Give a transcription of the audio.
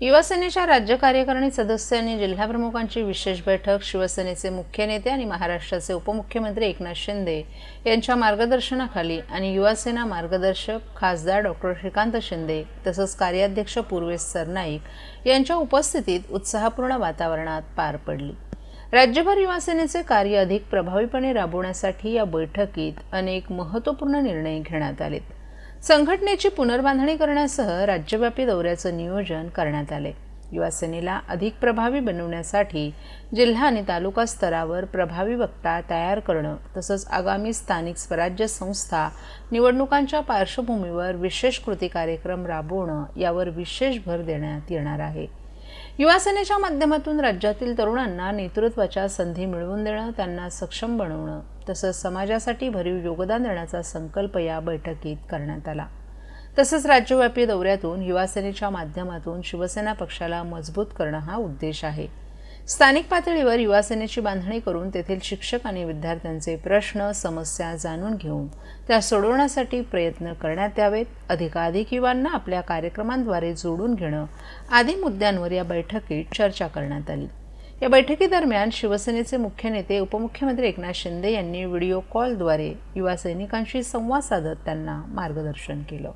युवासेनेच्या राज्य कार्यकारिणी सदस्य आणि जिल्हाप्रमुखांची विशेष बैठक शिवसेनेचे मुख्य नेते आणि महाराष्ट्राचे उपमुख्यमंत्री एकनाथ शिंदे यांच्या मार्गदर्शनाखाली आणि युवासेना मार्गदर्शक खासदार डॉक्टर श्रीकांत शिंदे तसंच कार्याध्यक्ष पूर्वेश सरनाईक यांच्या उपस्थितीत उत्साहपूर्ण वातावरणात पार पडली. राज्यभर युवासेनेचे कार्य अधिक प्रभावीपणे राबवण्यासाठी या बैठकीत अनेक महत्त्वपूर्ण निर्णय घेण्यात आलेत. संघटनेची पुनर्बांधणी करण्यासह राज्यव्यापी दौऱ्याचं नियोजन करण्यात आले. युवासेनेला अधिक प्रभावी बनवण्यासाठी जिल्हा आणि तालुका स्तरावर प्रभावी वक्ता तयार करणं तसंच आगामी स्थानिक स्वराज्य संस्था निवडणुकांच्या पार्श्वभूमीवर विशेष कृती कार्यक्रम राबवणं यावर विशेष भर देण्यात येणार आहे. युवासेनेच्या माध्यमातून राज्यातील तरुणांना नेतृत्वाच्या संधी मिळवून देणं त्यांना सक्षम बनवणं तसंच समाजासाठी भरीव योगदान देण्याचा संकल्प या बैठकीत करण्यात आला. तसंच राज्यव्यापी दौऱ्यातून युवासेनेच्या माध्यमातून शिवसेना पक्षाला मजबूत करणं हा उद्देश आहे. स्थानिक पातळीवर युवासेनेची बांधणी करून तेथील शिक्षक आणि विद्यार्थ्यांचे प्रश्न समस्या जाणून घेऊन त्या सोडवण्यासाठी प्रयत्न करण्यात यावेत. अधिकाधिक युवांना आपल्या कार्यक्रमांद्वारे जोडून घेणं आदी मुद्द्यांवर या बैठकीत चर्चा करण्यात आली. या बैठकीदरम्यान शिवसेनेचे मुख्य नेते उपमुख्यमंत्री एकनाथ शिंदे यांनी व्हिडिओ कॉलद्वारे युवा सैनिकांशी संवाद साधत त्यांना मार्गदर्शन केलं.